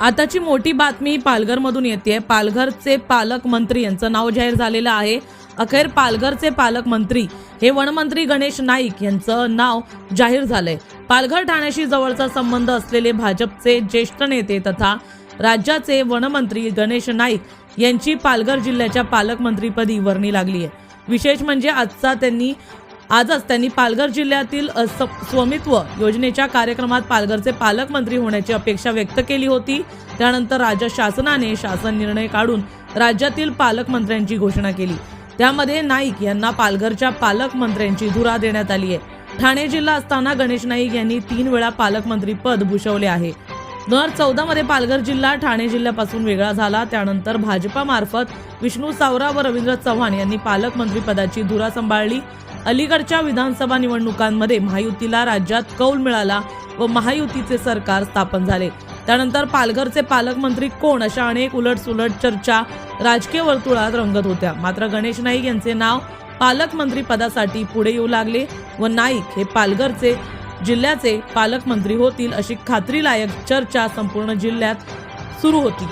आताची मोठी बातमी पालघरमधून येते पालघरचे पालकमंत्री यांचं नाव जाहीर झालेलं आहे. अखेर पालघरचे पालकमंत्री हे वनमंत्री गणेश नाईक यांचं नाव जाहीर झालंय. पालघर ठाण्याशी जवळचा संबंध असलेले भाजपचे ज्येष्ठ नेते तथा राज्याचे वनमंत्री गणेश नाईक यांची पालघर जिल्ह्याच्या पालकमंत्रीपदी वर्णी लागली आहे विशेष म्हणजे आजचा त्यांनी आजच त्यांनी पालघर जिल्ह्यातील स्वामित्व योजनेच्या कार्यक्रमात पालघरचे पालकमंत्री होण्याची अपेक्षा व्यक्त केली होती. त्यानंतर राज्य शासनाने शासन निर्णय काढून राज्यातील पालकमंत्र्यांची घोषणा केली. त्यामध्ये नाईक यांना पालघरच्या पालकमंत्र्यांची धुरा देण्यात आली आहे. ठाणे जिल्हा असताना गणेश नाईक यांनी तीन वेळा पालकमंत्री पद भूषवले आहे. दोन हजार चौदा मध्ये पालघर जिल्हा ठाणे जिल्ह्यापासून वेगळा झाला. त्यानंतर भाजपामार्फत विष्णू सावरा व रवींद्र चव्हाण यांनी पालकमंत्री पदाची धुरा सांभाळली. अलीकडच्या विधानसभा निवडणुकांमध्ये महायुतीला राज्यात कौल मिळाला व महायुतीचे सरकार स्थापन झाले. त्यानंतर पालघरचे पालकमंत्री कोण अशा अनेक उलटसुलट चर्चा राजकीय वर्तुळात रंगत होत्या. मात्र गणेश नाईक यांचे नाव पालकमंत्री पदासाठी पुढे येऊ लागले व नाईक हे पालघरचे जिल्ह्याचे पालकमंत्री होतील अशी खात्रीलायक चर्चा संपूर्ण जिल्ह्यात सुरू होती.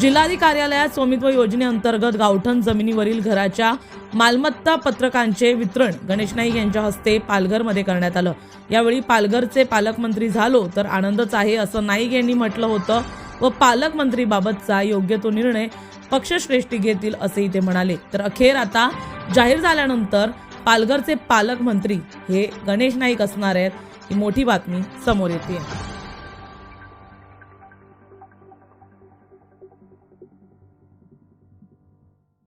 जिल्हाधिकारी कार्यालयात स्वामित्व योजनेअंतर्गत गावठण जमिनीवरील घराच्या मालमत्ता पत्रकांचे वितरण गणेश नाईक यांच्या हस्ते पालघरमध्ये करण्यात आलं. यावेळी पालघरचे पालकमंत्री झालो तर आनंदच आहे असं नाईक यांनी म्हटलं होतं व पालकमंत्रीबाबतचा योग्य तो निर्णय पक्षश्रेष्ठी घेतील असेही ते म्हणाले. तर अखेर आता जाहीर झाल्यानंतर पालघरचे पालकमंत्री हे गणेश नाईक असणार आहेत ही मोठी बातमी समोर येते